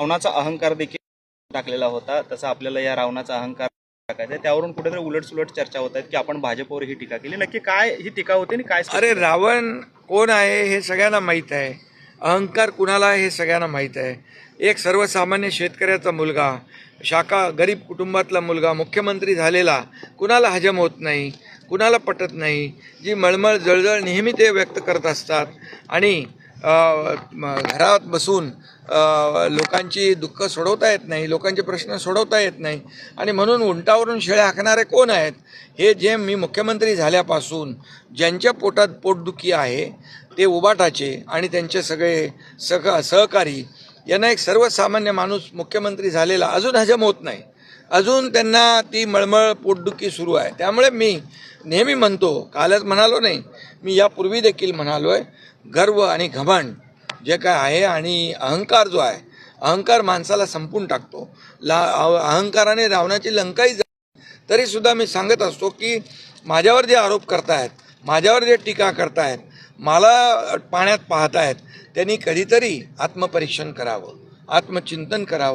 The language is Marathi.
रावणाचा अहंकार देखील टाकलेला होता. तसा आपल्याला या रावणाचा अहंकार टाकायचा आहे. त्यावरून कुठेतरी उलटसुलट चर्चा होत आहेत की आपण भाजपवर ही टीका केली. नक्की काय ही टीका होती आणि काय अरे रावण कोण आहे हे सगळ्यांना माहीत आहे. अहंकार कुणाला आहे हे सगळ्यांना माहीत आहे. एक सर्वसामान्य शेतकऱ्याचा मुलगा शाखा गरीब कुटुंबातला मुलगा मुख्यमंत्री झालेला कुणाला हजम होत नाही कुणाला पटत नाही जी मळमळ जळजळ नेहमी ते व्यक्त करत असतात. आणि घरात बसून लोकांची दुःख सोडवता येत नाही लोकांचे प्रश्न सोडवता येत नाही. आणि म्हणून उंटावरून शेळ्या हाकणारे कोण आहेत? हे जे मी मुख्यमंत्री झाल्यापासून ज्यांच्या पोटात पोटदुखी आहे ते उबाटाचे आणि त्यांचे सगळे सह सहकारी यांना एक सर्वसामान्य माणूस मुख्यमंत्री झालेला अजून हजम होत नाही. अजून त्यांना ती मळमळ पोटदुखी सुरू आहे. त्यामुळे मी नेहमी म्हणतो कालच म्हणालो नाही मी यापूर्वी देखील म्हणालो आहे गर्व आणि घमंड जे काय आहे आणि अहंकार जो आहे अहंकार माणसाला संपून टाकतो. ला अहंकाराने रावणाची लंकाही जा तरीसुद्धा मी सांगत असतो की माझ्यावर जे आरोप करतायत माझ्यावर जे टीका करतायत मला पाण्यात पाहतायत त्यांनी कधीतरी आत्मपरीक्षण करावं आत्मचिंतन करावं.